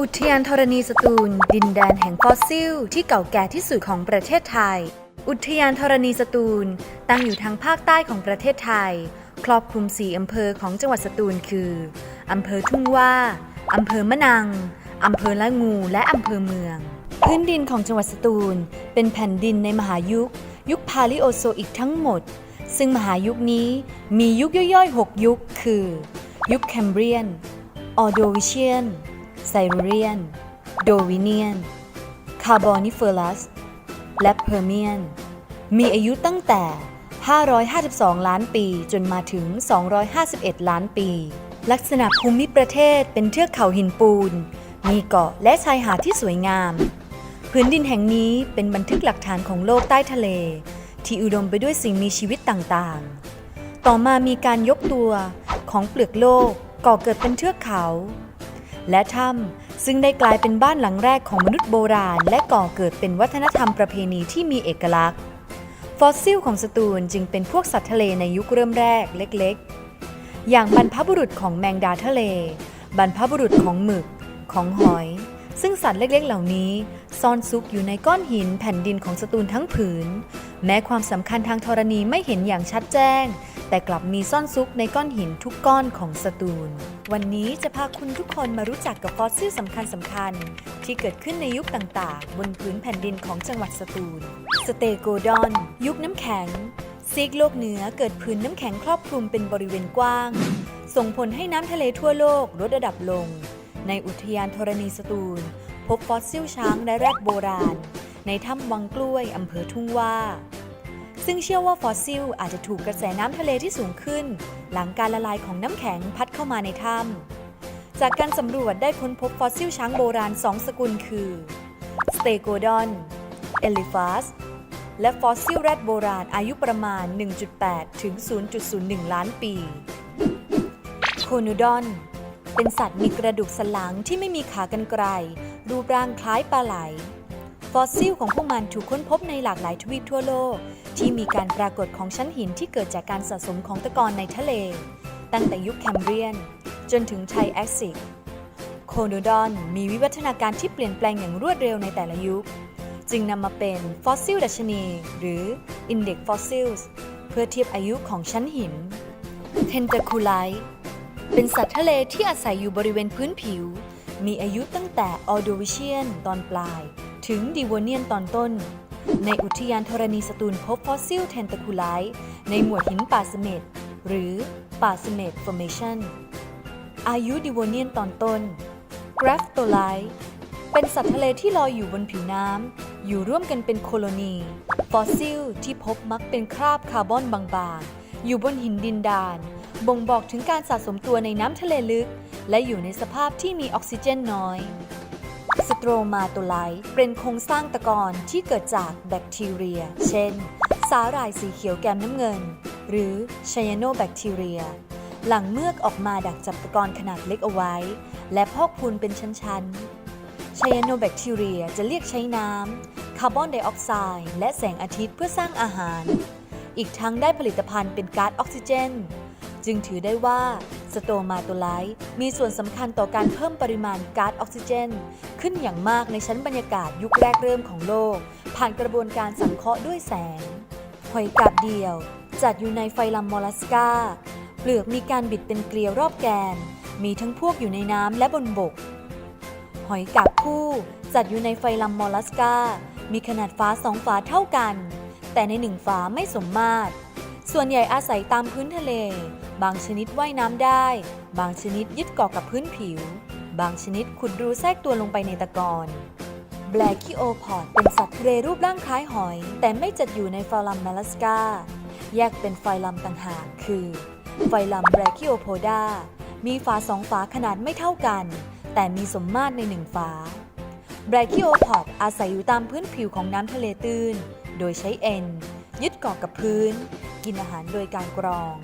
อุทยานธรณีสตูล ดินแดนแห่งฟอสซิล ที่เก่าแก่ที่สุดของประเทศไทย อุทยานธรณีสตูล ตั้งอยู่ทางภาคใต้ของประเทศไทย ครอบคลุม4อำเภอของจังหวัดสตูลคือ อำเภอทุ่งว่า อำเภอมะนัง อำเภอละงูและอำเภอเมือง พื้นดินของจังหวัดสตูล เป็นแผ่นดินในมหายุค ยุคพาลิโอโซอิกทั้งหมด ซึ่งมหายุคนี้มียุคย่อยๆ 6 ยุค คือ ยุคแคมเบรียน ออโดวิเชียน ไซเรียน โดวิเนียน คาร์บอนิเฟอรัส และเพอร์เมียน มีอายุตั้งแต่ 552 ล้านปีจนมาถึง 251 ล้านปี ลักษณะภูมิประเทศเป็นเทือกเขาหินปูน มีเกาะและชายหาดที่สวยงาม พื้นดินแห่งนี้เป็นบันทึกหลักฐานของโลกใต้ทะเล ที่อุดมไปด้วยสิ่งมีชีวิตต่างๆ ต่อมามีการยกตัวของเปลือกโลกก่อเกิดเป็นเทือกเขา และถ้ำซึ่งได้กลายเป็นบ้านหลังแรกของมนุษย์โบราณ และก่อเกิดเป็นวัฒนธรรมประเพณีที่มีเอกลักษณ์ ฟอสซิลของสตูลจึงเป็นพวกสัตว์ทะเลในยุคเริ่มแรกเล็ก ๆ อย่างบรรพบุรุษของแมงดาทะเล บรรพบุรุษของหมึก ของหอย ซึ่งสัตว์เล็กๆ เหล่านี้ ซ่อนซุกอยู่ในก้อนหินแผ่นดินของสตูลทั้งผืน แม้ความสำคัญทางธรณีไม่เห็นอย่างชัดแจ้ง แต่กลับมีซ่อนซุกในก้อนหินทุกก้อนของสตูล วันนี้จะพาคุณทุกคนมารู้จักกับฟอสซิลสำคัญสำคัญๆที่เกิดขึ้นในยุคต่างๆ บนพื้นแผ่นดินของจังหวัดสตูล สเตโกดอน ยุคน้ำแข็ง ซีกโลกเหนือเกิดพื้นน้ำแข็งครอบคลุมเป็นบริเวณกว้าง ส่งผลให้น้ำทะเลทั่วโลกลดระดับลง ในอุทยานธรณีสตูล พบฟอสซิลช้างและแรดโบราณ ในถ้ำวังกล้วยอำเภอทุ่งว่า ซึ่งเชื่อว่าฟอสซิลอาจจะถูกกระแสน้ำทะเลที่สูงขึ้น หลังการละลายของน้ำแข็งพัดเข้ามาในถ้ำจากการสำรวจได้ค้นพบฟอสซิลช้างโบราณ2สกุลคือสเตโกดอนเอลิฟัสและฟอสซิลแรดโบราณอายุประมาณ 1.8 ถึง 0.01 ล้านปี โคโนดอน เป็นสัตว์มีกระดูกสันหลังที่ไม่มีขากรรไกรรูปร่างคล้ายปลาไหล ฟอสซิลของพวกมันถูกค้นพบในหลากหลายทวีปทั่วโลก ที่มีการปรากฏของชั้นหินที่เกิดจากการสะสมของตะกอนในทะเล ตั้งแต่ยุคแคมเบรียน จนถึงไทแอซิก โคโนดอนมีวิวัฒนาการที่เปลี่ยนแปลงอย่างรวดเร็วในแต่ละยุค จึงนำมาเป็นฟอสซิลดัชนี หรือ Index Fossils เพื่อเทียบอายุของชั้นหินเทนต a คูไลเป็นสัตว์ทะเลที่อาศัยอยู่บริเวณพื้นผิว มีอายุตั้งแต่ออโดวิเชียนตอนปลาย ถึงดีโวเนียนตอนต้น ในอุทยานธรณีสตูลพบฟอสซิลเทนต a คูไลในหมวดหินป่าเสม็ดหรือป่าเสม็ดฟอร์เมชันอายุดีโวเนียนตอนต้นกราฟโตไลเป็นสัตว์ทะเลที่ลอยอยู่บนผิวน้ำ อยู่ร่วมกันเป็นโคโลนี ฟอสซิลที่พบมักเป็นคราบคาร์บอนบางๆ อยู่บนหินดินดาน บ่งบอกถึงการสะสมตัวในน้ำทะเลลึก และอยู่ในสภาพที่มีออกซิเจนน้อย สโตรมาโตไลต์เป็นโครงสร้างตะกอนที่เกิดจากแบคทีเรีย เช่น สาหร่ายสีเขียวแกมน้ำเงิน หรือไชยโนแบคทีเรีย หลังเมือกออกมาดักจับตะกอนขนาดเล็กเอาไว้ และพอกพูนเป็นชั้นๆไชยโนแบคทีเรียจะเรียกใช้น้ำคาร์บอนไดออกไซด์และแสงอาทิตย์เพื่อสร้างอาหาร อีกทั้งได้ผลิตภัณฑ์เป็นก๊าซออกซิเจน จึงถือได้ว่าสโตมาโตไลต์มีส่วนสำคัญต่อการเพิ่มปริมาณก๊าซออกซิเจน ขึ้นอย่างมากในชั้นบรรยากาศยุคแรกเริ่มของโลก ผ่านกระบวนการสังเคราะห์ด้วยแสงหอยกาบเดียว จัดอยู่ในไฟลัมมอลลัสกาเปลือกมีการบิดเป็นเกลียวรอบแกน มีทั้งพวกอยู่ในน้ำและบนบก หอยกาบคู่จัดอยู่ในไฟลัมมอลลัสกามีขนาดฝาสองฝาเท่ากัน แต่ในหนึ่งฝาไม่สมมาตรส่วนใหญ่อาศัยตามพื้นทะเล บางชนิดว่ายน้ำได้ บางชนิดยึดเกาะกับพื้นผิว บางชนิดขุดรูแทรกตัวลงไปในตะกอนแบล็คิโอพอดเป็นสัตว์ทะเลรูปร่างคล้ายหอย แต่ไม่จัดอยู่ในไฟลัมมอลลัสกา แยกเป็นไฟลัมต่างหากคือไฟลัมแบล็คิโอโพดา มีฝาสองฝาขนาดไม่เท่ากัน แต่มีสมมาตรในหนึ่งฝาไบรคิโอพอดอาศัยอยู่ตามพื้นผิวของน้ำทะเลตื้น โดยใช้เอ็น ยึดเกาะกับพื้น กินอาหารโดยการกรอง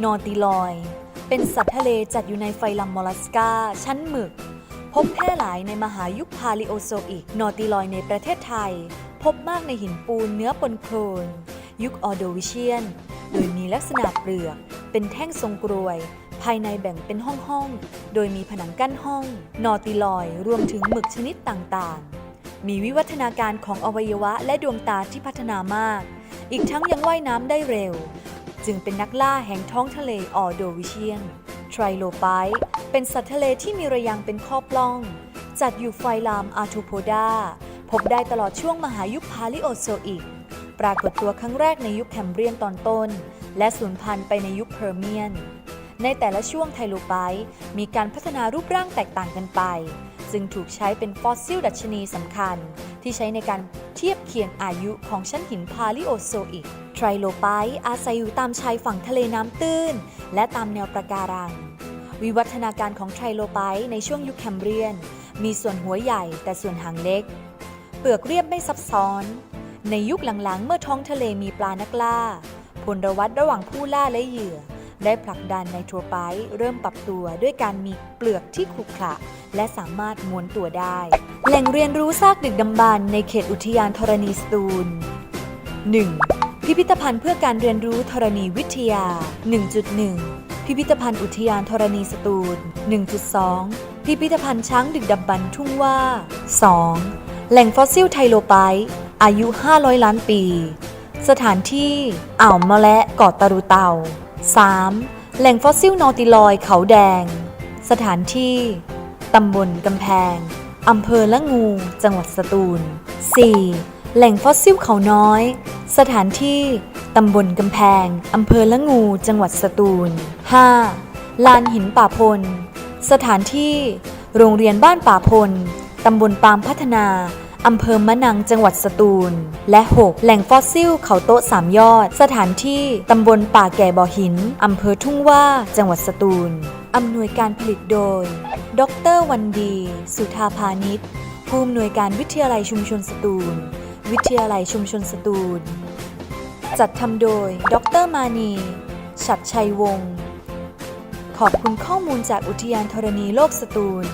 นอติลอย เป็นสัตว์ทะเลจัดอยู่ในไฟลัมมอลลัสกาชั้นหมึก พบแพร่หลายในมหายุคพาลิโอโซอิก นอติลอยในประเทศไทย พบมากในหินปูนเนื้อปนโคลน ยุคออโดวิเชียน โดยมีลักษณะเปลือก เป็นแท่งทรงกรวย ภายในแบ่งเป็นห้องๆ โดยมีผนังกั้นห้อง นอติลอยรวมถึงหมึกชนิดต่างๆมีวิวัฒนาการของอวัยวะและดวงตาที่พัฒนามาก อีกทั้งยังว่ายน้ำได้เร็ว จึงเป็นนักล่าแห่งท้องทะเลออโดวิเชียน ไทรโลไบเป็นสัตว์ทะเลที่มีระยังเป็นข้อปล้อง จัดอยู่ไฟลามอาร์โพดา พบได้ตลอดช่วงมหายุคพาลิโอโซอิก ปรากฏตัวครั้งแรกในยุคแคมเบรียนตอนต้น และสูญพันธุ์ไปในยุคเพอร์เมียน ในแต่ละช่วงไทโลไบต์มีการพัฒนารูปร่างแตกต่างกันไป ซึ่งถูกใช้เป็นฟอสซิลดัชนีสำคัญ ที่ใช้ในการเทียบเคียงอายุของชั้นหินพาลิโอโซอิก ไทรโลไบต์อาศัยอยู่ตามชายฝั่งทะเลน้ำตื้น และตามแนวปะการัง วิวัฒนาการของไทรโลไบต์ในช่วงยุคแคมเบรียน มีส่วนหัวใหญ่แต่ส่วนหางเล็ก เปลือกเรียบไม่ซับซ้อน ในยุคหลังๆ เมื่อท้องทะเลมีปลานักล่าพลวัตระหว่างผู้ล่าและเหยื่อ ได้ผลักดันในทัวไบต์เริ่มปรับตัวด้วยการมีเปลือกที่ขรุขระและสามารถม้วนตัวได้ แหล่งเรียนรู้ซากดึกดำบรรในเขตอุทยานธรณีสตูล 1. พิพิธภัณฑ์เพื่อการเรียนรู้ธรณีวิทยา 1.1 พิพิธภัณฑ์อุทยานธรณีสตูล 1.2 พิพิธภัณฑ์ช้างดึกดำบรรทุ่งว่า 2. แหล่งฟอสซิลไทโลไบต์อายุ 500 ล้านปี สถานที่ อ่าวมะและเกาะตะรุเตา 3. แหล่งฟอสซิลนอติลอยเขาแดง สถานที่ ตำบลกำแพง อำเภอละงู จังหวัดสตูล 4. แหล่งฟอสซิลเขาน้อย สถานที่ ตำบลกำแพง อำเภอละงู จังหวัดสตูล 5. ลานหินป่าพล สถานที่ โรงเรียนบ้านป่าพล ตำบลปามพัฒนา อำเภอมะนังจังหวัดสตูล และ 6. แหล่งฟอสซิลเขาโต๊ะสามยอด สถานที่ตำบลป่าแก่บ่อหิน อำเภอทุ่งว่าจังหวัดสตูล อำนวยการผลิตโดย ดรวันดี สุธาพานิชผู้อำนวยการวิทยาลัยชุมชนสตูล วิทยาลัยชุมชนสตูล จัดทำโดย ดรมานี ฉัดชัยวงศ์ขอบคุณข้อมูลจากอุทยานธรณีโลกสตูล